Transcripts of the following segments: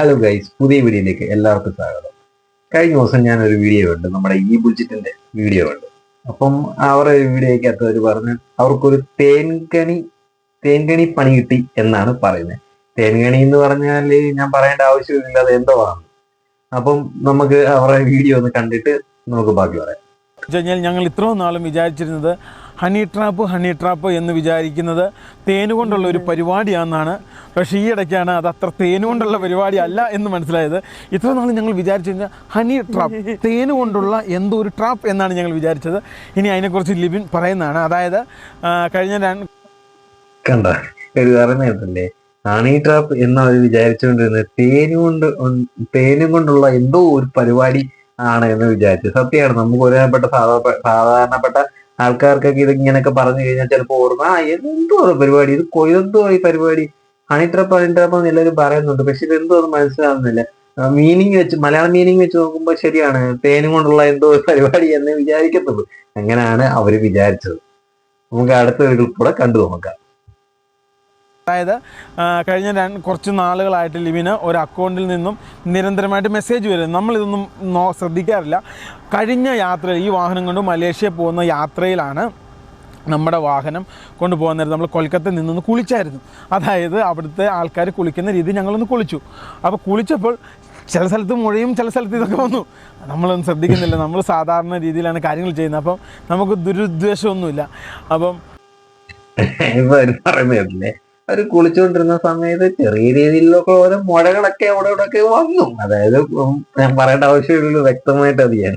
Hello guys പുതിയ വീഡിയോയിലേക്ക് എല്ലാവർക്കും സ്വാഗതം. കഴിഞ്ഞ ദിവസം ഞാൻ ഒരു വീഡിയോ ഉണ്ട് നമ്മുടെ ഈ ബുൾജിറ്റിന്റെ വീഡിയോ ഉണ്ട് അപ്പം അവരുടെ വീഡിയോയ്ക്കകത്ത് അവർ പറഞ്ഞ് അവർക്കൊരു തേൻകണി തേൻകണി പണി കിട്ടി എന്നാണ് പറയുന്നത്. തേൻകണി എന്ന് പറഞ്ഞാൽ ഞാൻ പറയേണ്ട ആവശ്യമില്ല അത് എന്തോ ആണ്. അപ്പം നമുക്ക് അവരുടെ വീഡിയോ ഒന്ന് കണ്ടിട്ട് നമുക്ക് ബാക്കി പറയാം. ഞങ്ങൾ ഇത്രയും നാളും വിചാരിച്ചിരുന്നത് ഹണി ട്രാപ്പ് ഹണി ട്രാപ്പ് എന്ന് വിചാരിക്കുന്നത് തേൻ കൊണ്ടുള്ള ഒരു പരിപാടിയാണെന്നാണ്. പക്ഷേ ഈ ഇടയ്ക്കാണ് അത് അത്ര തേനുകൊണ്ടുള്ള പരിപാടി അല്ല എന്ന് മനസ്സിലായത്. ഇത്ര നാൾ ഞങ്ങൾ വിചാരിച്ചു കഴിഞ്ഞാൽ ഹണി ട്രാപ്പ് തേനുകൊണ്ടുള്ള എന്തോ ഒരു ട്രാപ്പ് എന്നാണ് ഞങ്ങൾ വിചാരിച്ചത്. ഇനി അതിനെക്കുറിച്ച് ലിബിൻ പറയുന്നതാണ്. അതായത് കഴിഞ്ഞ കണ്ട പറയുന്നതല്ലേ ഹണി ട്രാപ്പ് എന്ന് അവർ വിചാരിച്ചുകൊണ്ടിരുന്നത് തേന് കൊണ്ട് ഉൺ- തേനും കൊണ്ടുള്ള എന്തോ ഒരു പരിപാടി ആണ് എന്ന് വിചാരിച്ചു. സത്യമാണ് നമുക്ക് ഒരുപാട് സാധാരണപ്പെട്ട ആൾക്കാർക്കൊക്കെ ഇത് ഇങ്ങനെയൊക്കെ പറഞ്ഞു കഴിഞ്ഞാൽ ചിലപ്പോൾ ഓർമ്മ ആ എന്തോ പരിപാടി? ഇത് കൊയ്തെന്തോ ഈ പരിപാടി? ഹണി ട്രാപ്പ് ഹണി ട്രാപ്പ് എന്ന് എല്ലാവരും പറയുന്നുണ്ട്. പക്ഷെ ഇത് എന്തോ മനസ്സിലാവുന്നില്ല. മീനിങ് വെച്ച് മലയാളം മീനിങ് വെച്ച് നോക്കുമ്പോൾ ശരിയാണ്. തേനും കൊണ്ടുള്ള എന്തോ പരിപാടി എന്ന് വിചാരിക്കത്തുള്ളൂ. അങ്ങനെയാണ് അവർ വിചാരിച്ചത്. നമുക്ക് അടുത്ത ഒരു കൂടെ കണ്ടു നോക്കാം. അതായത് കഴിഞ്ഞ രണ്ട് കുറച്ച് നാളുകളായിട്ട് ലിവിന് ഒരു അക്കൗണ്ടിൽ നിന്നും നിരന്തരമായിട്ട് മെസ്സേജ് വരും നമ്മളിതൊന്നും നോ ശ്രദ്ധിക്കാറില്ല. കഴിഞ്ഞ യാത്ര ഈ വാഹനം കൊണ്ട് മലേഷ്യ പോകുന്ന യാത്രയിലാണ് നമ്മുടെ വാഹനം കൊണ്ടുപോകുന്നത് നമ്മൾ കൊൽക്കത്തയിൽ നിന്നൊന്ന് കുളിച്ചായിരുന്നു. അതായത് അവിടുത്തെ ആൾക്കാർ കുളിക്കുന്ന രീതി ഞങ്ങളൊന്ന് കുളിച്ചു. അപ്പോൾ കുളിച്ചപ്പോൾ ചില സ്ഥലത്ത് മുഴയും ചില സ്ഥലത്ത് ഇതൊക്കെ വന്നു. നമ്മളൊന്നും ശ്രദ്ധിക്കുന്നില്ല. നമ്മൾ സാധാരണ രീതിയിലാണ് കാര്യങ്ങൾ ചെയ്യുന്നത്. അപ്പം നമുക്ക് ദുരുദ്ദേശമൊന്നുമില്ല. അപ്പം ഇപ്പൊ അവർ കുളിച്ചുകൊണ്ടിരുന്ന സമയത്ത് ചെറിയ രീതിയിലൊക്കെ ഓരോ മുഴകളൊക്കെ അവിടെ ഇവിടെ ഒക്കെ വന്നു. അതായത് ഞാൻ പറയേണ്ട ആവശ്യമില്ല വ്യക്തമായിട്ട് അറിയാൻ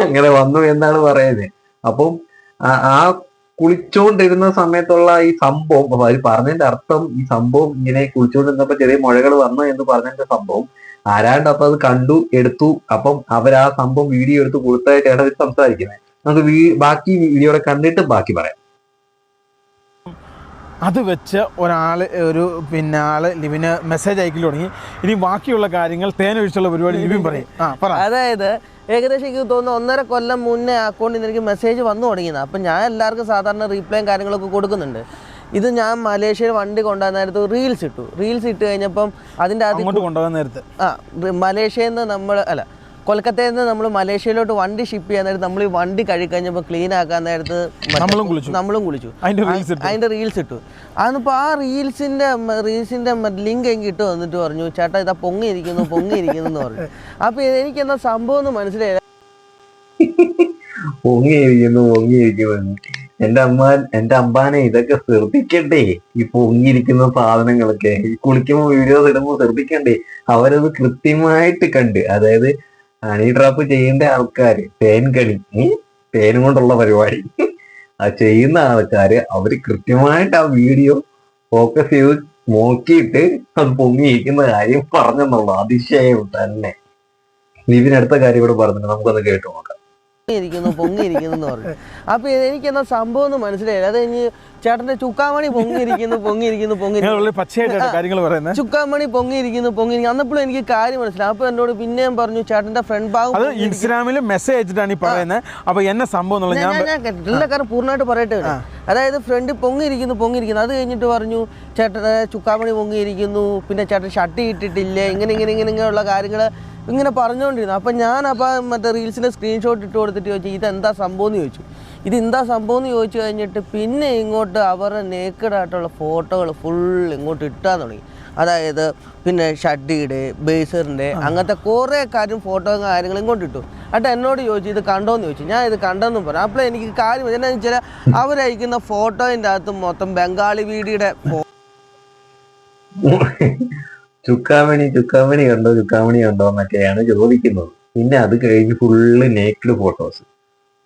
അങ്ങനെ വന്നു എന്നാണ് പറയുന്നത്. അപ്പം ആ- കുളിച്ചുകൊണ്ടിരുന്ന സമയത്തുള്ള ഈ സംഭവം അവർ പറഞ്ഞതിന്റെ അർത്ഥം ഈ സംഭവം ഇങ്ങനെ കുളിച്ചുകൊണ്ടിരുന്നപ്പോ ചെറിയ മുഴകൾ വന്നു എന്ന് പറഞ്ഞതിന്റെ സംഭവം ആരാണ്ട് അപ്പൊ അത് കണ്ടു എടുത്തു. അപ്പം അവർ ആ സംഭവം വീഡിയോ എടുത്ത് കൊടുത്തായിട്ടാണ് അവർ സംസാരിക്കുന്നത്. നമുക്ക് ബാക്കി വീഡിയോടെ കണ്ടിട്ട് ബാക്കി പറയാം. അത് വെച്ച് ഒരാൾ ഒരു പിന്നെ ആൾ ലിവിന് മെസ്സേജ് അയക്കൽ തുടങ്ങി. ഇനി ബാക്കിയുള്ള കാര്യങ്ങൾ തേനൊഴിച്ചുള്ള പരിപാടി ലിവിൻ പറയും. ആ പറ. അതായത് ഏകദേശം എനിക്ക് തോന്നുന്നു ഒന്നര കൊല്ലം മുന്നേ അക്കൗണ്ടിൽ നിന്ന് എനിക്ക് മെസ്സേജ് വന്നു തുടങ്ങിയത് അപ്പം ഞാൻ എല്ലാവർക്കും സാധാരണ റീപ്ലൈയും കാര്യങ്ങളൊക്കെ കൊടുക്കുന്നുണ്ട്. ഇത് ഞാൻ മലേഷ്യയിൽ വണ്ടി കൊണ്ടുവന്ന നേരത്ത് റീൽസ് ഇട്ടു. റീൽസ് ഇട്ട് കഴിഞ്ഞപ്പം അതിന്റെ അത് കൊണ്ടുപോകാൻ നേരത്ത്. ആ മലേഷ്യയിൽ നിന്ന് നമ്മൾ അല്ല കൊൽക്കത്തയിൽ നിന്ന് നമ്മൾ മലേഷ്യയിലോട്ട് വണ്ടി ഷിപ്പ് ചെയ്യാൻ നേരത്ത് നമ്മൾ ഈ വണ്ടി കഴുകഴിഞ്ഞപ്പോൾ ക്ലീൻ ആക്കാൻ നേരത്ത് നമ്മളും കുളിച്ചു. നമ്മളും കുളിച്ചു. അതിന്റെ reels ഇട്ടു. അതിന്റെ റീൽസ് ഇട്ടു. അതിപ്പോൾ ആ റീൽസിന്റെ റീൽസിന്റെ ലിങ്ക് എനിക്ക് ഇട്ട് വന്നിട്ട് പറഞ്ഞു ചേട്ടാ ഇതാ പൊങ്ങിയിരിക്കുന്നു പൊങ്ങിയിരിക്കുന്നു എന്ന് പറഞ്ഞു. അപ്പോൾ എനിക്കെന്താ സംഭവം എന്ന് മനസ്സിലായില്ല. പൊങ്ങിയിരിക്കുന്നു പൊങ്ങിയിരിക്കുന്നു. എന്റെ അമ്മ എന്റെ അമ്പാനെ ഇതൊക്കെ ശ്രദ്ധിക്കണ്ടേ? ഈ പൊങ്ങിയിരിക്കുന്ന സാധനങ്ങളൊക്കെ. ഈ കുളിക്കുമ്പോ വീഡിയോസ് ഇടുമ്പോ ശ്രദ്ധിക്കണ്ടേ? അവരത് കൃത്യമായിട്ട് കണ്ട്. അതായത് ഹണി ഡ്രോപ്പ് ചെയ്യേണ്ട ആൾക്കാര് തേൻ കണി? തേൻ കൊണ്ടുള്ള പരിപാടി. ആ ചെയ്യുന്ന ആൾക്കാര് അവർ കൃത്യമായിട്ട് ആ വീഡിയോ ഫോക്കസ് ചെയ്ത് നോക്കിയിട്ട് അത് പൊങ്ങിയിരിക്കുന്ന കാര്യം പറഞ്ഞെന്നുള്ള അതിശയം തന്നെ. നിവിനടുത്ത കാര്യം ഇവിടെ പറഞ്ഞിട്ട് നമുക്കൊന്ന് കേട്ടു നോക്കാം. പൊങ്ങിയിരിക്കുന്നു പൊങ്ങിയിരിക്കുന്നു പറഞ്ഞു. എനിക്ക് എനിക്കെന്താ സംഭവം എന്ന് മനസ്സിലായില്ല. അത് കഴിഞ്ഞ് ചേട്ടന്റെ ചുക്കാമണി പൊങ്ങിയിരിക്കുന്നു പൊങ്ങിയിരിക്കുന്നു പൊങ്ങിയിരിക്കുന്നു. കാര്യങ്ങൾ പറയുന്നത്. ചുക്കാമണി പൊങ്ങിയിരിക്കുന്നു പൊങ്ങിയിരിക്കുന്നു. അന്നപ്പോഴും എനിക്ക് കാര്യം മനസ്സിലായി. അപ്പൊ എന്നോട് പിന്നെയും പറഞ്ഞു ചേട്ടന്റെ ഫ്രണ്ട് ഭാഗം അത് ഇൻസ്റ്റാഗ്രാമിൽ മെസ്സേജ് അയച്ചിട്ടാണ് ഈ പറയുന്നത്. അപ്പൊ എന്നെ സംഭവം ഞാൻ എല്ലാ കാര്യം പൂർണമായിട്ട് പറയട്ടെ. അതായത് ഫ്രണ്ട് പൊങ്ങിയിരിക്കുന്നു പൊങ്ങിയിരിക്കുന്നു. അത് കഴിഞ്ഞിട്ട് പറഞ്ഞു ചേട്ടന് ചുക്കാമണി പൊങ്ങിയിരിക്കുന്നു. പിന്നെ ചേട്ടൻ ഷട്ടി ഇട്ടിട്ടില്ലേ. ഇങ്ങനെ ഇങ്ങനെ ഇങ്ങനെ ഇങ്ങനെയുള്ള കാര്യങ്ങൾ ഇങ്ങനെ പറഞ്ഞുകൊണ്ടിരുന്നു. അപ്പം ഞാൻ അപ്പം മറ്റേ റീൽസിന്റെ സ്ക്രീൻഷോട്ട് ഇട്ട് കൊടുത്തിട്ട് ചോദിച്ചു ഇതെന്താ സംഭവം? എന്ന് ചോദിച്ചു. ഇത് എന്താ സംഭവം എന്ന് ചോദിച്ചു കഴിഞ്ഞിട്ട് പിന്നെ ഇങ്ങോട്ട് അവരുടെ നേക്കഡായിട്ടുള്ള ഫോട്ടോകൾ ഫുൾ ഇങ്ങോട്ട് ഇട്ടാൻ തുടങ്ങി. അതായത് പിന്നെ ഷഡ്ഡിയുടെ ബേസറിന്റെ അങ്ങനത്തെ കുറേ കാര്യം ഫോട്ടോ കാര്യങ്ങളും ഇങ്ങോട്ട് ഇട്ടു. എന്നിട്ട് എന്നോട് ചോദിച്ചു ഇത് കണ്ടോന്ന് ചോദിച്ചു. ഞാൻ ഇത് കണ്ടെന്നും പറഞ്ഞു. അപ്പോൾ എനിക്ക് കാര്യം എന്നാന്ന് വെച്ചാൽ അവരയക്കുന്ന ഫോട്ടോയിന്റെ അകത്ത് മൊത്തം ബംഗാളി വീടിയുടെ ചുക്കാമണി ചുക്കാമണി കണ്ടോ ചുക്കാമണി കണ്ടോ എന്നൊക്കെയാണ് ചോദിക്കുന്നത്. പിന്നെ അത് കഴിഞ്ഞ് ഫുള്ള് നേക്കിഡ് ഫോട്ടോസ്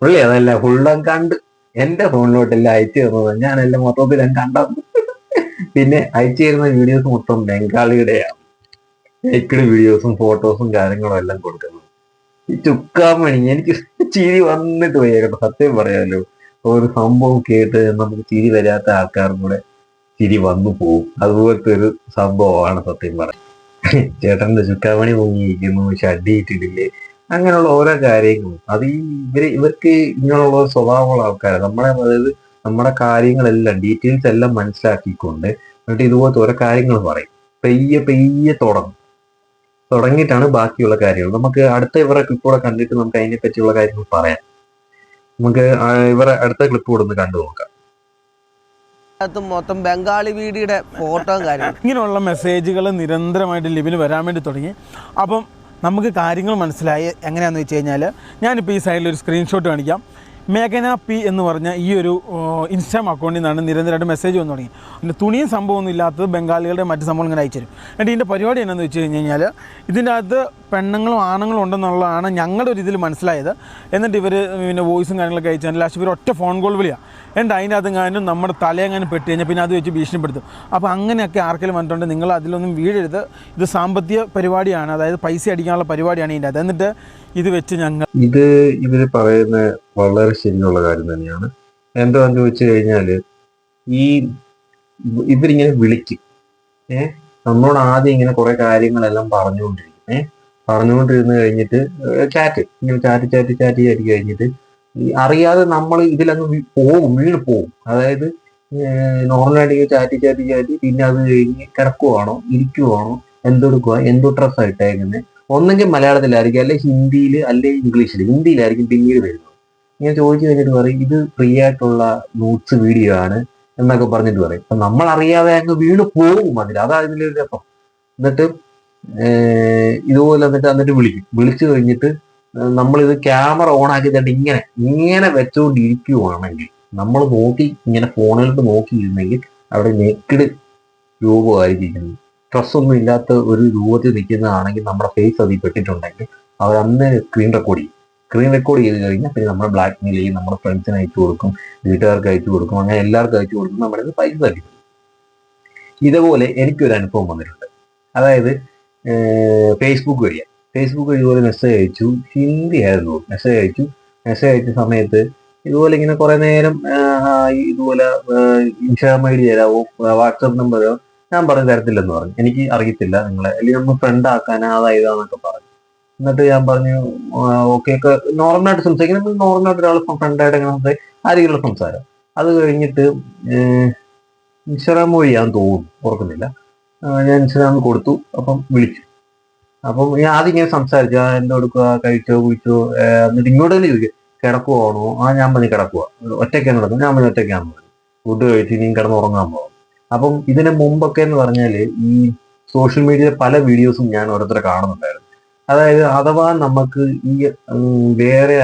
പുള്ളി അതല്ല ഫുള്ളും കണ്ട് എന്റെ ഫോണിലോട്ടെല്ലാം അയച്ചു തന്നത് ഞാനെല്ലാം മൊത്തത്തിൽ കണ്ടത് പിന്നെ അയച്ചു തരുന്ന വീഡിയോസ് മൊത്തം ബംഗാളിയുടെയാണ്. നേക്കിഡ് വീഡിയോസും ഫോട്ടോസും കാര്യങ്ങളും എല്ലാം കൊടുക്കുന്നത്. ഈ ചുക്കാൻ മണി എനിക്ക് ചിരി വന്നിട്ട് കേട്ടോ. സത്യം പറയാമല്ലോ ഒരു സംഭവം കേട്ട് നമുക്ക് ചിരി വരാത്ത ആൾക്കാരും കൂടെ ചിരി വന്നു പോകും അതുപോലത്തെ ഒരു സംഭവമാണ് സത്യം പറയാം ചേട്ടന്റെ ചുക്കാമണി പൊങ്ങിയിരിക്കുന്നു ഷഡ്ഡി ഇട്ടിട്ടില്ലേ അങ്ങനെയുള്ള ഓരോ കാര്യങ്ങളും. അത് ഈ ഇവർ ഇവർക്ക് ഇങ്ങനെയുള്ള സ്വഭാവമുള്ള ആൾക്കാരാണ് നമ്മളെ അതായത് നമ്മുടെ കാര്യങ്ങളെല്ലാം ഡീറ്റെയിൽസ് എല്ലാം മനസ്സിലാക്കിക്കൊണ്ട് എന്നിട്ട് ഇതുപോലത്തെ ഓരോ കാര്യങ്ങൾ പറയും. പെയ്യെ പെയ്യെ തുടങ്ങും. തുടങ്ങിയിട്ടാണ് ബാക്കിയുള്ള കാര്യങ്ങൾ. നമുക്ക് അടുത്ത ഇവരെ ക്ലിപ്പ് കൂടെ കണ്ടിട്ട് നമുക്ക് അതിനെ പറ്റിയുള്ള കാര്യങ്ങൾ പറയാം. നമുക്ക് ഇവരെ അടുത്ത ക്ലിപ്പ് കൂടെ ഒന്ന് കണ്ടു നോക്കാം. മൊത്തം ബംഗാളി വീടിയുടെ ഫോട്ടോ കാര്യം ഇങ്ങനെയുള്ള മെസ്സേജുകൾ നിരന്തരമായിട്ട് ലിവിന് വരാൻ വേണ്ടി തുടങ്ങി. അപ്പം നമുക്ക് കാര്യങ്ങൾ മനസ്സിലായി എങ്ങനെയാണെന്ന് വെച്ച് കഴിഞ്ഞാൽ ഞാനിപ്പോൾ ഈ സൈഡിൽ ഒരു സ്ക്രീൻഷോട്ട് കാണിക്കാം. മേഘന പി എന്ന് പറഞ്ഞ ഈ ഒരു ഇൻസ്റ്റാം അക്കൗണ്ടിൽ നിന്നാണ് നിരന്തരമായിട്ട് മെസ്സേജ് വന്നു തുടങ്ങി. പിന്നെ തുണിയും സംഭവമൊന്നും ഇല്ലാത്തത് ബംഗാളികളുടെ മറ്റ് സംഭവം ഇങ്ങനെ അയച്ചു തരും. എന്നിട്ട് ഇതിന്റെ പരിപാടി എന്നാന്ന് വെച്ച് കഴിഞ്ഞ് കഴിഞ്ഞാൽ ഇതിന്റെ അകത്ത് പെണ്ണുങ്ങളും ആണുങ്ങളും ഉണ്ടെന്നുള്ളതാണ് ഞങ്ങളുടെ ഒരു ഇതിൽ മനസ്സിലായത്. എന്നിട്ട് ഇവർ പിന്നെ വോയിസും കാര്യങ്ങളൊക്കെ അയച്ചാൽ ലാസ്റ്റ് ഇവർ ഒറ്റ ഫോൺ കോൾ വിളിയാണ് എന്നിട്ട് അതിന്റെ കാര്യം നമ്മുടെ തലയെങ്ങാനും പെട്ട് കഴിഞ്ഞാൽ പിന്നെ അത് വെച്ച് ഭീഷണിപ്പെടുത്തും. അപ്പോൾ അങ്ങനെയൊക്കെ ആർക്കെങ്കിലും വന്നിട്ടുണ്ട് നിങ്ങൾ അതിലൊന്നും വീഴരുത്. ഇത് സാമ്പത്തിക പരിപാടിയാണ് അതായത് പൈസ അടിക്കാനുള്ള പരിപാടിയാണ് ഇതിന്റെ അകത്ത്. എന്നിട്ട് ഇത് വെച്ച് ഞങ്ങൾ ഇത് ഇവർ പറയുന്ന വളരെ ശരിയുള്ള കാര്യം തന്നെയാണ്. എന്താന്ന് ചോദിച്ചു കഴിഞ്ഞാൽ ഈ ഇവ- ഇവരിങ്ങനെ വിളിക്കും. ഏഹ് നമ്മളോട് ആദ്യം ഇങ്ങനെ കുറെ കാര്യങ്ങളെല്ലാം പറഞ്ഞുകൊണ്ടിരിക്കും. ഏഹ് പറഞ്ഞുകൊണ്ടിരുന്ന് കഴിഞ്ഞിട്ട് ചാറ്റ് ഇങ്ങനെ ചാറ്റ് ചാറ്റ് ചാറ്റ് ചാറ്റ് കഴിഞ്ഞിട്ട് അറിയാതെ നമ്മൾ ഇതിലങ്ങ് പോകും വീണ് പോകും അതായത് നോർമലായിട്ട് ഇങ്ങനെ ചാറ്റ് ചാറ്റ് ചാറ്റ് പിന്നെ അത് കഴിഞ്ഞ് കിടക്കുവാണോ ഇരിക്കുവാണോ എന്തെടുക്കുക എന്തോ ഡ്രസ്സാണ് ഒന്നെങ്കിൽ മലയാളത്തിലായിരിക്കും അല്ലെ ഹിന്ദിയിൽ അല്ലെ ഇംഗ്ലീഷിൽ ഹിന്ദിയിലായിരിക്കും പിന്നീട് വരുന്നത്. ഇങ്ങനെ ചോദിച്ചു കഴിഞ്ഞിട്ട് പറയും ഇത് ഫ്രീ ആയിട്ടുള്ള നോട്ട്സ് വീഡിയോ ആണ് എന്നൊക്കെ പറഞ്ഞിട്ട് പറയും. അപ്പൊ നമ്മൾ അറിയാതെ അങ്ങ് വീണ് പോകും അതിൽ അതാ ഇതിന്റെ ഒരു രസം എന്നിട്ട് ഇതുപോലെ എന്നിട്ട് എന്നിട്ട് വിളിക്കും. വിളിച്ചു കഴിഞ്ഞിട്ട് നമ്മളിത് ക്യാമറ ഓൺ ആക്കി തന്നിട്ട് ഇങ്ങനെ ഇങ്ങനെ വെച്ചുകൊണ്ടിരിക്കുവാണെങ്കിൽ നമ്മൾ നോക്കി ഇങ്ങനെ ഫോണിലോട്ട് നോക്കിയിരുന്നെങ്കിൽ അവിടെ നെക്കിട് രൂപമായിരിക്കുന്നത് ഡ്രസ്സൊന്നും ഇല്ലാത്ത ഒരു രൂപത്തിൽ നിൽക്കുന്നതാണെങ്കിൽ നമ്മുടെ ഫേസ് അതിൽ പെട്ടിട്ടുണ്ടെങ്കിൽ അവർ അന്ന് സ്ക്രീൻ റെക്കോർഡ് ചെയ്യും. സ്ക്രീൻ റെക്കോർഡ് ചെയ്ത് കഴിഞ്ഞാൽ പിന്നെ നമ്മൾ ബ്ലാക്ക് മെയിൽ ചെയ്യും നമ്മുടെ ഫ്രണ്ട്സിന് അയച്ചു കൊടുക്കും വീട്ടുകാർക്ക് അയച്ചു കൊടുക്കും അങ്ങനെ എല്ലാവർക്കും അയച്ചു കൊടുക്കും നമ്മുടെ പൈസ കിട്ടും. ഇതുപോലെ എനിക്കൊരു അനുഭവം വന്നിട്ടുണ്ട്. അതായത് ഫേസ്ബുക്ക് വഴിയാണ് ഫേസ്ബുക്ക് വഴി ഇതുപോലെ മെസ്സേജ് അയച്ചു ഹിന്ദി ആയിരുന്നു. മെസ്സേജ് അയച്ചു. മെസ്സേജ് അയച്ച സമയത്ത് ഇതുപോലെ ഇങ്ങനെ കുറെ നേരം ഇതുപോലെ ഇൻസ്റ്റാഗ്രാം ഐ ഡി തരാവോ വാട്സപ്പ് നമ്പർ ഞാൻ പറഞ്ഞു തരത്തില്ലെന്ന് പറഞ്ഞു. എനിക്ക് അറിയത്തില്ല നിങ്ങളെ. അല്ലെങ്കിൽ നമ്മൾ ഫ്രണ്ട് ആക്കാനാ അതാ ഇതാന്നൊക്കെ പറഞ്ഞു. എന്നിട്ട് ഞാൻ പറഞ്ഞു ഓക്കെ ഒക്കെ നോർമലായിട്ട് സംസാരിക്കും. നോർമലായിട്ട് ഒരാൾ ഫ്രണ്ടായിട്ട് അങ്ങനെ സംസാരിക്കും. ആ രീതിയിലുള്ള സംസാരം. അത് കഴിഞ്ഞിട്ട് ഇൻസ്റ്റാഗ്രാം വഴിയാന്ന് തോന്നുന്നു. ഓർക്കുന്നില്ല. ഞാൻ ഇൻസ്റ്റാഗ്രാമിൽ കൊടുത്തു. അപ്പം വിളിച്ചു. അപ്പം ഞാൻ ആദ്യം ഇങ്ങനെ സംസാരിച്ചു. ആ എന്താ കൊടുക്കുക? കഴിച്ചോ കുഴിച്ചോ എന്നിട്ട് ഇങ്ങോട്ട് തന്നെ ചോദിക്കുക കിടക്കുവാണോ? ആ ഞാൻ പറഞ്ഞു കിടക്കുക ഒറ്റയ്ക്കാണ് കിടക്കുന്നത്. ഞാൻ പറഞ്ഞു ഒറ്റയ്ക്കാണ് ഫുഡ് കഴിച്ച് ഇനിയും കിടന്നുറങ്ങാൻ പോകും അപ്പം ഇതിനു മുമ്പൊക്കെ എന്ന് പറഞ്ഞാൽ ഈ സോഷ്യൽ മീഡിയയിലെ പല വീഡിയോസും ഞാൻ ഓരോരുത്തരെ കാണുന്നുണ്ടായിരുന്നു. അതായത് അഥവാ നമുക്ക് ഈ വേറെ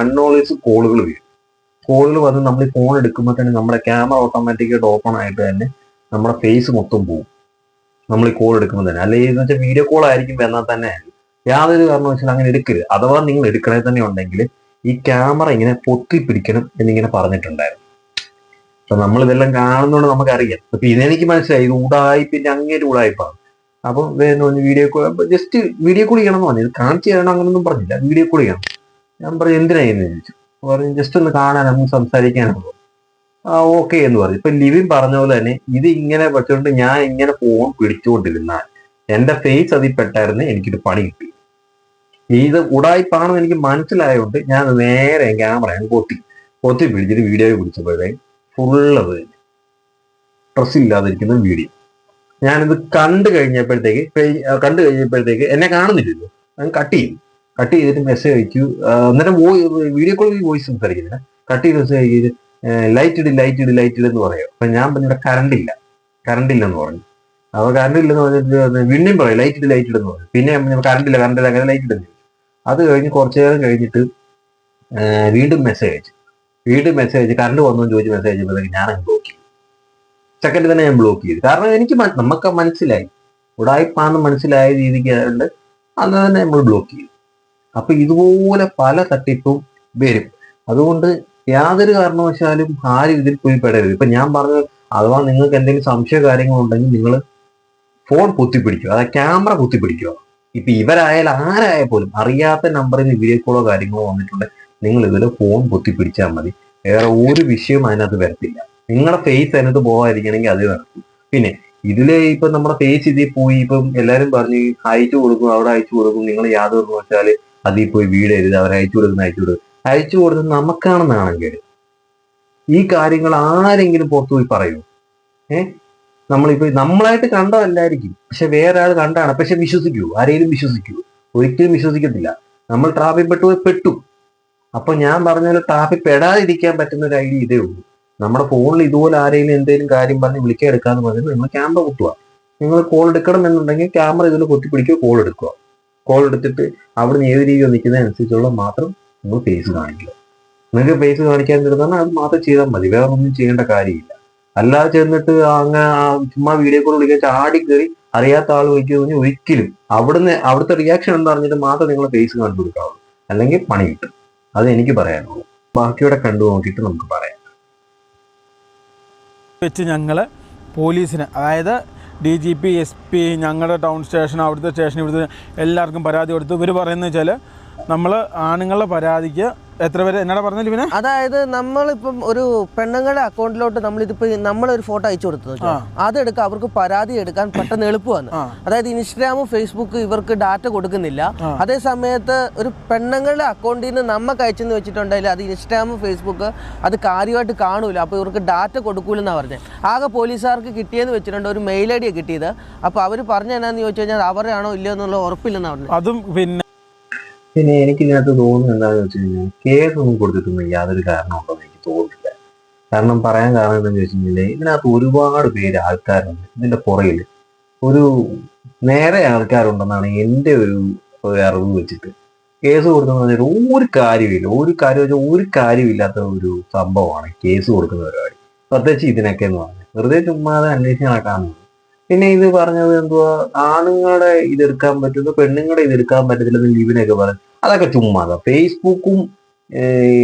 അൺനോളേജ് കോളുകൾ വരും. കോളുകൾ വന്ന് നമ്മൾ ഈ ഫോൺ എടുക്കുമ്പോൾ തന്നെ നമ്മുടെ ക്യാമറ ഓട്ടോമാറ്റിക്കായിട്ട് ഓപ്പൺ ആയിട്ട് തന്നെ നമ്മുടെ ഫേസ് മൊത്തം പോകും നമ്മൾ ഈ കോൾ എടുക്കുമ്പോൾ തന്നെ. അല്ലെങ്കിൽ എന്ന് വെച്ചാൽ വീഡിയോ കോൾ ആയിരിക്കും എന്നാൽ തന്നെ യാതൊരു വെച്ചാൽ അങ്ങനെ എടുക്കരുത്. അഥവാ നിങ്ങൾ എടുക്കണേ തന്നെ ഉണ്ടെങ്കിൽ ഈ ക്യാമറ ഇങ്ങനെ പൊത്തി പിടിക്കണം എന്നിങ്ങനെ പറഞ്ഞിട്ടുണ്ടായിരുന്നു. അപ്പൊ നമ്മൾ ഇതെല്ലാം കാണുന്നതുകൊണ്ട് നമുക്കറിയാം. അപ്പൊ ഇതെനിക്ക് മനസ്സിലായി. ഇത് ഉടായിപ്പിന്റെ അങ്ങേര് ഊടായിപ്പാണ് അപ്പൊ video call just video call ചെയ്യണം എന്ന് പറഞ്ഞു. ഇത് കാണിച്ചു തരണം അങ്ങനൊന്നും പറഞ്ഞില്ല. വീഡിയോ കോൾ ചെയ്യണം. ഞാൻ പറഞ്ഞു എന്തിനാ എന്ന് ചോദിച്ചു. പറഞ്ഞു ജസ്റ്റ് ഒന്ന് കാണാൻ നമുക്ക് സംസാരിക്കാനാണ് ആ ഓക്കെ എന്ന് പറഞ്ഞു. ഇപ്പൊ ലിവിൻ പറഞ്ഞ പോലെ തന്നെ ഇത് ഇങ്ങനെ വെച്ചുകൊണ്ട് ഞാൻ ഇങ്ങനെ ഫോൺ പിടിച്ചുകൊണ്ടിരുന്നാൽ എന്റെ ഫേസ് അതിൽ പെട്ടായിരുന്നു എനിക്കൊരു പണി കിട്ടി. ഇത് ഉടായിപ്പാണെന്ന് എനിക്ക് മനസ്സിലായതുകൊണ്ട് ഞാൻ നേരെ ക്യാമറ ഞാൻ കൊത്തി കൊത്തി പിടിച്ചിട്ട് വീഡിയോ പിടിച്ചപ്പോഴേ ഫുള്ളത് ഡ്രസ് ഇല്ലാതിരിക്കുന്ന വീഡിയോ ഞാനിത് കണ്ടു കഴിഞ്ഞപ്പോഴത്തേക്ക് കണ്ടു കഴിഞ്ഞപ്പോഴത്തേക്ക് എന്നെ കാണുന്നില്ലല്ലോ. ഞാൻ കട്ട് ചെയ്തു. കട്ട് ചെയ്തിട്ട് മെസ്സേജ് അയച്ചു. അന്നേരം വീഡിയോ കോൾ വോയിസ് സംസാരിക്കുന്നില്ല. കട്ട് ചെയ്ത് മെസ്സേജ് അയച്ചു ലൈറ്റ് ഇട് ലൈറ്റ് ഇട് ലൈറ്റ് ഇട് എന്ന് പറയാം. അപ്പൊ ഞാൻ പറഞ്ഞു ഇവിടെ കറണ്ട് ഇല്ല. കറണ്ട് ഇല്ലെന്ന് പറഞ്ഞു. അപ്പൊ കറണ്ട് ഇല്ലെന്ന് പറഞ്ഞിട്ട് വീണ്ടും പറയും ലൈറ്റ് ഇട് ലൈറ്റ് ഇടെന്ന് പറഞ്ഞു. പിന്നെ കറണ്ട് ഇല്ല കറണ്ട് ഇല്ല അങ്ങനെ ലൈറ്റ് ഇടുന്നു അത് കഴിഞ്ഞ് കുറച്ചു നേരം കഴിഞ്ഞിട്ട് വീണ്ടും മെസ്സേജ് അയച്ചു. വീണ്ടും മെസ്സേജ് കറണ്ട് വന്നു ചോദിച്ച് മെസ്സേജ് അയച്ചപ്പോഴത്തേക്ക് ഞാൻ ബ്ലോക്ക് ചെയ്തു. സെക്കൻഡ് തന്നെ ഞാൻ ബ്ലോക്ക് ചെയ്തു. കാരണം എനിക്ക് നമുക്ക് മനസ്സിലായി. ഉടായിപ്പാന്ന് മനസ്സിലായ രീതിക്ക് ആയതുകൊണ്ട് അന്ന് തന്നെ നമ്മൾ ബ്ലോക്ക് ചെയ്തു. അപ്പൊ ഇതുപോലെ പല തട്ടിപ്പും വരും. അതുകൊണ്ട് യാതൊരു കാരണവശാലും ആരും ഇതിൽ പോയി പെടരുത് ഇപ്പൊ ഞാൻ പറഞ്ഞത് അഥവാ നിങ്ങൾക്ക് എന്തെങ്കിലും സംശയ കാര്യങ്ങളുണ്ടെങ്കിൽ നിങ്ങൾ ഫോൺ കുത്തിപ്പിടിക്കുക. അതായത് ക്യാമറ കുത്തിപ്പിടിക്കുക. ഇപ്പൊ ഇവരായാലും ആരായാൽ പോലും അറിയാത്ത നമ്പറിൽ വീഡിയോ കോളോ കാര്യങ്ങളോ വന്നിട്ടുണ്ടെങ്കിൽ നിങ്ങൾ ഇതിൽ ഫോൺ പൊത്തിപ്പിടിച്ചാൽ മതി. വേറെ ഒരു വിഷയവും അതിനകത്ത് വരത്തില്ല. നിങ്ങളുടെ ഫേസ് അതിനകത്ത് പോകാതിരിക്കണമെങ്കിൽ അത് നടക്കും പിന്നെ ഇതിൽ ഇപ്പൊ നമ്മുടെ ഫേസ് ഇതിൽ പോയി ഇപ്പം എല്ലാരും പറഞ്ഞ് അയച്ചു കൊടുക്കും അവിടെ അയച്ചു കൊടുക്കും. നിങ്ങൾ യാതൊരു വെച്ചാൽ അതിൽ പോയി വീട് എഴുതി അവർ അയച്ചു കൊടുക്കുന്ന അയച്ചു കൊടുക്കും. അയച്ചു കൊടുക്കുന്നത് നമുക്കാണെന്നാണെങ്കിൽ ഈ കാര്യങ്ങൾ ആരെങ്കിലും പുറത്തു പോയി പറയൂ? ഏ? നമ്മളിപ്പോ നമ്മളായിട്ട് കണ്ടതല്ലായിരിക്കും. പക്ഷെ വേറെ ആൾ കണ്ടാണ്. പക്ഷെ വിശ്വസിക്കൂ. ആരെങ്കിലും വിശ്വസിക്കൂ. ഒരിക്കലും വിശ്വസിക്കത്തില്ല. നമ്മൾ ട്രാഫിക് പെട്ടു പെട്ടു. അപ്പൊ ഞാൻ പറഞ്ഞ പോലെ ട്രാഫിൽ പെടാതിരിക്കാൻ പറ്റുന്ന ഒരു ഐഡിയ ഇതേ ഉള്ളൂ. നമ്മുടെ ഫോണിൽ ഇതുപോലെ ആരെങ്കിലും എന്തെങ്കിലും കാര്യം പറഞ്ഞ് വിളിക്കാൻ എടുക്കാന്ന് പറഞ്ഞാൽ നിങ്ങൾ ക്യാമറ കുത്തുക നിങ്ങൾ കോൾ എടുക്കണം എന്നുണ്ടെങ്കിൽ ക്യാമറ ഇതിൽ കൊത്തിപ്പിടിക്കുക കോൾ എടുക്കുക. കോൾ എടുത്തിട്ട് അവിടുന്ന് ഏത് രീതിയിൽ നിൽക്കുന്നതനുസരിച്ചുള്ള മാത്രം നിങ്ങൾ ഫേസ് കാണിക്കുക. നിങ്ങൾക്ക് ഫേസ് കാണിക്കാൻ തരുന്നതാണ് അത് മാത്രം ചെയ്താൽ മതി. വേറെ ഒന്നും ചെയ്യേണ്ട കാര്യമില്ല. അല്ലാതെ ചെന്നിട്ട് അങ്ങനെ ചുമ്മാ വീഡിയോ കോൾ വിളിക്കാൻ ചാടി കയറി അറിയാത്ത ആൾ വിളിക്കുന്നു ഒരിക്കലും അവിടുന്ന് അവിടുത്തെ റിയാക്ഷൻ എന്താ പറഞ്ഞിട്ട് മാത്രം നിങ്ങൾ ഫേസ് കാണിച്ചു കൊടുക്കാവുള്ളൂ അല്ലെങ്കിൽ പണി കിട്ടും. അത് എനിക്ക് പറയാനുള്ളൂ. ബാക്കിയുടെ കണ്ടു നോക്കിയിട്ട് നമുക്ക് പറയാം. വെച്ച് ഞങ്ങൾ പോലീസിന് അതായത് D G P S P ഞങ്ങളുടെ ടൗൺ സ്റ്റേഷൻ അവിടുത്തെ സ്റ്റേഷൻ ഇവിടുത്തെ എല്ലാവർക്കും പരാതി കൊടുത്തു ഇവർ പറയുന്നത് വെച്ചാൽ നമ്മൾ ആണുങ്ങളുടെ പരാതിക്ക് എത്ര പേര്? എന്നാ പറഞ്ഞില്ല പിന്നെ അതായത് നമ്മളിപ്പം ഒരു പെണ്ണുങ്ങളുടെ അക്കൗണ്ടിലോട്ട് നമ്മളിതിപ്പോ നമ്മളൊരു ഫോട്ടോ അയച്ചു കൊടുത്തു. അതെടുക്കാൻ അവർക്ക് പരാതി എടുക്കാൻ പെട്ടെന്ന് എളുപ്പമാണ്. അതായത് ഇൻസ്റ്റാഗ്രാമും ഫേസ്ബുക്ക് ഇവർക്ക് ഡാറ്റ കൊടുക്കുന്നില്ല. അതേ സമയത്ത് ഒരു പെണ്ണുങ്ങളുടെ അക്കൗണ്ടിൽ നിന്ന് നമുക്ക് അയച്ചെന്ന് വെച്ചിട്ടുണ്ടെങ്കിൽ അത് ഇൻസ്റ്റാഗ്രാമും ഫേസ്ബുക്ക് അത് കാര്യമായിട്ട് കാണൂല. അപ്പോൾ ഇവർക്ക് ഡാറ്റ കൊടുക്കൂലെന്നാണ് പറഞ്ഞത് ആകെ പോലീസുകാർക്ക് കിട്ടിയെന്ന് വെച്ചിട്ടുണ്ട്. ഒരു മെയിൽ ഐ ഡിയാണ് കിട്ടിയത്. അപ്പോൾ അവർ പറഞ്ഞു എന്നാന്ന് ചോദിച്ചു കഴിഞ്ഞാൽ അവരാണോ ഇല്ലയോ എന്നുള്ള ഉറപ്പില്ലെന്നാണ് പറഞ്ഞത് അതും പിന്നെ പിന്നെ എനിക്ക് ഇതിനകത്ത് തോന്നുന്നത് എന്താണെന്ന് വെച്ച് കഴിഞ്ഞാൽ കേസ് ഒന്നും കൊടുത്തിട്ടൊന്നും യാതൊരു കാരണമുണ്ടെന്ന് എനിക്ക് തോന്നുന്നില്ല. കാരണം പറയാൻ കാരണം എന്താണെന്ന് വെച്ച് കഴിഞ്ഞാൽ ഇതിനകത്ത് ഒരുപാട് പേര് ആൾക്കാരുണ്ട്. ഇതിന്റെ പുറകിൽ ഒരു നേരെ ആൾക്കാരുണ്ടെന്നാണ് എന്റെ ഒരു അറിവ് വെച്ചിട്ട്. കേസ് പറഞ്ഞാൽ ഒരു കാര്യമില്ല ഒരു കാര്യം വെച്ചാൽ ഒരു കാര്യമില്ലാത്ത ഒരു സംഭവമാണ് കേസ് കൊടുക്കുന്ന പരിപാടി. പ്രത്യേകിച്ച് ഇതിനൊക്കെ എന്ന് പറഞ്ഞാൽ വെറുതെ ചുമ്മാതെ അന്വേഷിച്ച് നടക്കാമെന്ന് പിന്നെ ഇത് പറഞ്ഞത് എന്തുവാ? ആണുങ്ങളുടെ ഇതെടുക്കാൻ പറ്റുന്നു പെണ്ണുങ്ങളുടെ ഇതെടുക്കാൻ പറ്റത്തില്ലെന്ന് ലീവിനൊക്കെ പറഞ്ഞു അതൊക്കെ ചുമ്മാതാ ഫേസ്ബുക്കും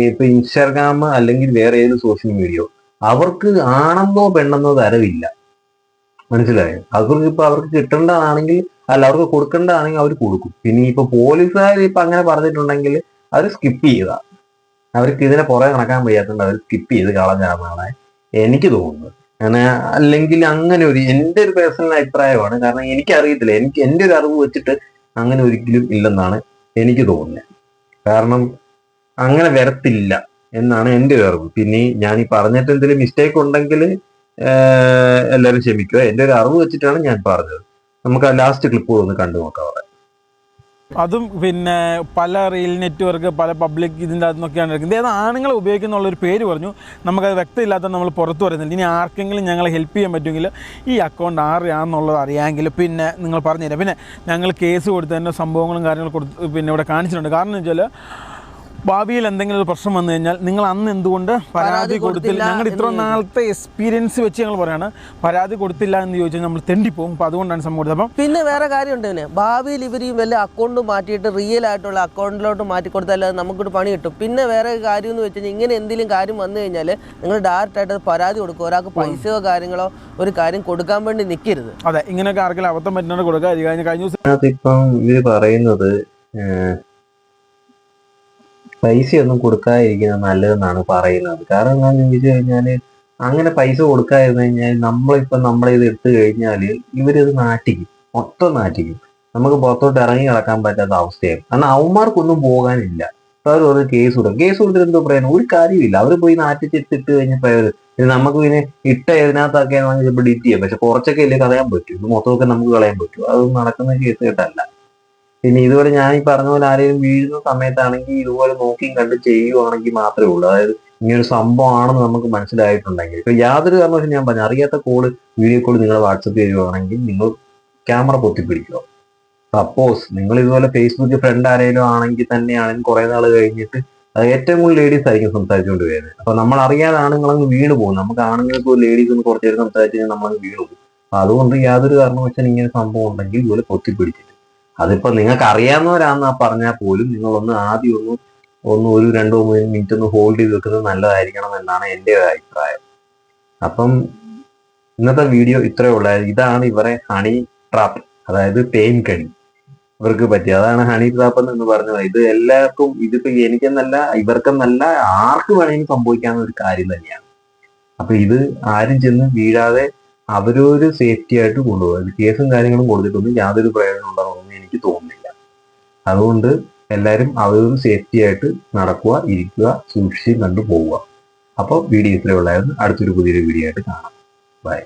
ഇപ്പൊ ഇൻസ്റ്റാഗ്രാം അല്ലെങ്കിൽ വേറെ ഏത് സോഷ്യൽ മീഡിയ അവർക്ക് ആണെന്നോ പെണ്ണെന്നോ തരവില്ല. മനസ്സിലായോ? അവർക്ക് ഇപ്പൊ അവർക്ക് കിട്ടേണ്ടതാണെങ്കിൽ അല്ല അവർക്ക് കൊടുക്കേണ്ടതാണെങ്കിൽ അവർ കൊടുക്കും. പിന്നെ ഇപ്പൊ പോലീസുകാർ ഇപ്പൊ അങ്ങനെ പറഞ്ഞിട്ടുണ്ടെങ്കിൽ അവർ സ്കിപ്പ് ചെയ്താ. അവർക്ക് ഇതിനെ പുറകെ നടക്കാൻ വയ്യാത്തതുകൊണ്ട് അവർ സ്കിപ്പ് ചെയ്ത് കളഞ്ഞാണെന്നാണ് എനിക്ക് തോന്നുന്നത്. അങ്ങനെ അല്ലെങ്കിൽ അങ്ങനെ ഒരു എന്റെ ഒരു പേഴ്സണൽ അഭിപ്രായമാണ്. കാരണം എനിക്കറിയത്തില്ല എനിക്ക് എന്റെ ഒരു അറിവ് വെച്ചിട്ട് അങ്ങനെ ഒരിക്കലും ഇല്ലെന്നാണ് എനിക്ക് തോന്നുന്നത് കാരണം അങ്ങനെ വരത്തില്ല എന്നാണ് എന്റെ ഒരു അറിവ്. പിന്നെ ഞാൻ ഈ പറഞ്ഞിട്ട് എന്തെങ്കിലും മിസ്റ്റേക്ക് ഉണ്ടെങ്കിൽ എല്ലാവരും ക്ഷമിക്കുക. എന്റെ ഒരു അറിവ് വെച്ചിട്ടാണ് ഞാൻ പറഞ്ഞത്. നമുക്ക് ആ ലാസ്റ്റ് ക്ലിപ്പ് ഒന്ന് കണ്ടു നോക്കാം അവിടെ. അതും പിന്നെ പല റെയിൽ നെറ്റ്വർക്ക് പല പബ്ലിക് ഇതിന്റെ അകത്തുനിന്നൊക്കെയാണ് എടുക്കുന്നത്. ഏത് ആണുങ്ങളെ ഉപയോഗിക്കുന്നുള്ള ഒരു പേര് പറഞ്ഞു. നമുക്കത് വ്യക്തമില്ലാത്ത നമ്മൾ പുറത്ത് പറയുന്നുണ്ട് ഇനി ആർക്കെങ്കിലും ഞങ്ങളെ ഹെൽപ്പ് ചെയ്യാൻ പറ്റുമെങ്കിൽ ഈ അക്കൗണ്ട് ആരെയാണെന്നുള്ളത് അറിയാമെങ്കിൽ പിന്നെ നിങ്ങൾ പറഞ്ഞുതരാം. പിന്നെ ഞങ്ങൾ കേസ് കൊടുത്തതിന്റെ സംഭവങ്ങളും കാര്യങ്ങളും കൊടുത്ത് പിന്നെ ഇവിടെ കാണിച്ചിട്ടുണ്ട്. കാരണം എന്ന് വെച്ചാൽ ഭാവിയിൽ എന്തെങ്കിലും ഒരു പ്രശ്നം വന്നു കഴിഞ്ഞാൽ നിങ്ങൾ അന്ന് എന്തുകൊണ്ട് പരാതി കൊടുത്തില്ല? ഞങ്ങൾ ഞങ്ങളുടെ ഇത്ര നാളത്തെ എക്സ്പീരിയൻസ് വെച്ച് ഞങ്ങൾ പറയാണ് പരാതി കൊടുത്തില്ല എന്ന് ചോദിച്ചാൽ നമ്മൾ തെണ്ടിപ്പോകും അപ്പോൾ അതുകൊണ്ടാണ് സംഭവം കൊടുത്തത്. അപ്പം പിന്നെ വേറെ കാര്യമുണ്ട് പിന്നെ ഭാവിയിൽ ഇവർ ഈ വല്ല അക്കൗണ്ട് മാറ്റിയിട്ട് റിയൽ ആയിട്ടുള്ള അക്കൗണ്ടിലോട്ട് മാറ്റി കൊടുത്താൽ അത് നമുക്കൊരു പണി കിട്ടും. പിന്നെ വേറെ കാര്യം എന്ന് വെച്ച് കഴിഞ്ഞാൽ ഇങ്ങനെ എന്തെങ്കിലും കാര്യം വന്നു കഴിഞ്ഞാൽ നിങ്ങൾ ഡയറക്റ്റ് ആയിട്ട് പരാതി കൊടുക്കുക ഒരാൾക്ക് പൈസയോ കാര്യങ്ങളോ ഒരു കാര്യം കൊടുക്കാൻ വേണ്ടി നിൽക്കരുത് അതെ ഇങ്ങനെയൊക്കെ ആർക്കെങ്കിലും അബദ്ധം പറ്റുന്നത് കൊടുക്കുക. കഴിഞ്ഞ കഴിഞ്ഞ ദിവസം ഇപ്പം ഇവർ പറയുന്നത് പൈസയൊന്നും കൊടുക്കാതിരിക്കുന്നത് നല്ലതെന്നാണ് പറയുന്നത്. കാരണം എന്താണെന്ന് ചോദിച്ചു കഴിഞ്ഞാൽ അങ്ങനെ പൈസ കൊടുക്കാതിരുന്നു കഴിഞ്ഞാൽ നമ്മളിപ്പോൾ നമ്മളെ ഇത് എടുത്തു കഴിഞ്ഞാൽ ഇവരിത് നാട്ടിക്കും മൊത്തം നാട്ടിക്കും നമുക്ക് പുറത്തോട്ട് ഇറങ്ങി കിടക്കാൻ പറ്റാത്ത അവസ്ഥയായി. കാരണം അവന്മാർക്കൊന്നും പോകാനില്ല. അവർ ഒരു കേസ് കൊടുക്കും. കേസ് കൊടുത്തിട്ട് എന്തോ പറയാൻ ഒരു കാര്യമില്ല അവർ പോയി നാട്ടിച്ചിട്ടിട്ട് കഴിഞ്ഞപ്പോൾ കഴിഞ്ഞ നമുക്ക് പിന്നെ ഇട്ട ഇതിനകത്തൊക്കെ ചിലപ്പോൾ ഡിറ്റ് ചെയ്യാം. പക്ഷെ കുറച്ചൊക്കെ അല്ലേ കളയാൻ പറ്റും. ഇത് മൊത്തമൊക്കെ നമുക്ക് കളയാൻ പറ്റും. അതൊന്നും നടക്കുന്ന കേസ് കേട്ടല്ല. പിന്നെ ഇതുപോലെ ഞാൻ ഈ പറഞ്ഞ പോലെ ആരെങ്കിലും വീഴുന്ന സമയത്താണെങ്കിൽ ഇതുപോലെ നോക്കിയും കണ്ട് ചെയ്യുവാണെങ്കിൽ മാത്രമേ ഉള്ളൂ. അതായത് ഇങ്ങനൊരു സംഭവമാണെന്ന് നമുക്ക് മനസ്സിലായിട്ടുണ്ടെങ്കിൽ. ഇപ്പൊ യാതൊരു കാരണവശാലും ഞാൻ പറഞ്ഞു അറിയാത്ത കോൾ വീഡിയോ കോൾ നിങ്ങൾ വാട്സപ്പ് ചെയ്യുവാണെങ്കിൽ നിങ്ങൾ ക്യാമറ പൊത്തിപ്പിടിക്കുക. സപ്പോസ് നിങ്ങൾ ഇതുപോലെ ഫേസ്ബുക്ക് ഫ്രണ്ട് ആരെങ്കിലും ആണെങ്കിൽ തന്നെയാണെങ്കിൽ കുറെ നാൾ കഴിഞ്ഞിട്ട് ഏറ്റവും കൂടുതൽ ലേഡീസ് ആയിരിക്കും സംസാരിച്ചുകൊണ്ട് വരുന്നത്. അപ്പൊ നമ്മൾ അറിയാതെ ആണുങ്ങളങ്ങ് വീണ് പോകും നമുക്ക് ആണുങ്ങൾക്ക് ലേഡീസ് ഒന്ന് കുറച്ചു നേരം സംസാരിച്ചു കഴിഞ്ഞാൽ നമ്മളങ്ങ് വീണ് പോകും. അതുകൊണ്ട് യാതൊരു കാരണവശാലും ഇങ്ങനെ സംഭവം ഉണ്ടെങ്കിൽ ഇതുപോലെ പൊത്തിപ്പിടിച്ചിട്ട് അതിപ്പോ നിങ്ങൾക്ക് അറിയാവുന്നവരാണെന്നാ പറഞ്ഞാൽ പോലും നിങ്ങളൊന്ന് ആദ്യം ഒന്ന് ഒന്ന് ഒരു രണ്ടോ മൂന്ന് മിനിറ്റ് ഒന്ന് ഹോൾഡ് ചെയ്ത് വെക്കുന്നത് നല്ലതായിരിക്കണം എന്നാണ് എന്റെ ഒരു അഭിപ്രായം. അപ്പം ഇന്നത്തെ വീഡിയോ ഇത്രേ ഉള്ളായിരുന്നു ഇതാണ് ഇവരെ ഹണി ട്രാപ്പ് അതായത് തേൻ കണി ഇവർക്ക് പറ്റി അതാണ് ഹണി ട്രാപ്പ് എന്ന് പറഞ്ഞത്. ഇത് എല്ലാവർക്കും ഇതിപ്പോ എനിക്കെന്നല്ല ഇവർക്കെന്നല്ല ആർക്ക് വേണമെങ്കിലും സംഭവിക്കാവുന്ന ഒരു കാര്യം തന്നെയാണ്. അപ്പൊ ഇത് ആരും ചെന്ന് വീഴാതെ അവരൊരു സേഫ്റ്റി ആയിട്ട് കൊണ്ടുപോകും. കേസും കാര്യങ്ങളും കൊടുത്തിട്ടൊന്നും യാതൊരു പ്രയോജനം ഉണ്ടാകുമെന്ന് എനിക്ക് തോന്നുന്നില്ല. അതുകൊണ്ട് എല്ലാവരും അവരും സേഫ്റ്റി ആയിട്ട് നടക്കുക ഇരിക്കുക സൂക്ഷിച്ച് കണ്ടു പോവുക അപ്പോൾ വീഡിയോ ഇത്രയേ ഉള്ളായിരുന്നു. അടുത്തൊരു പുതിയൊരു വീഡിയോ ആയിട്ട് കാണാം. ബൈ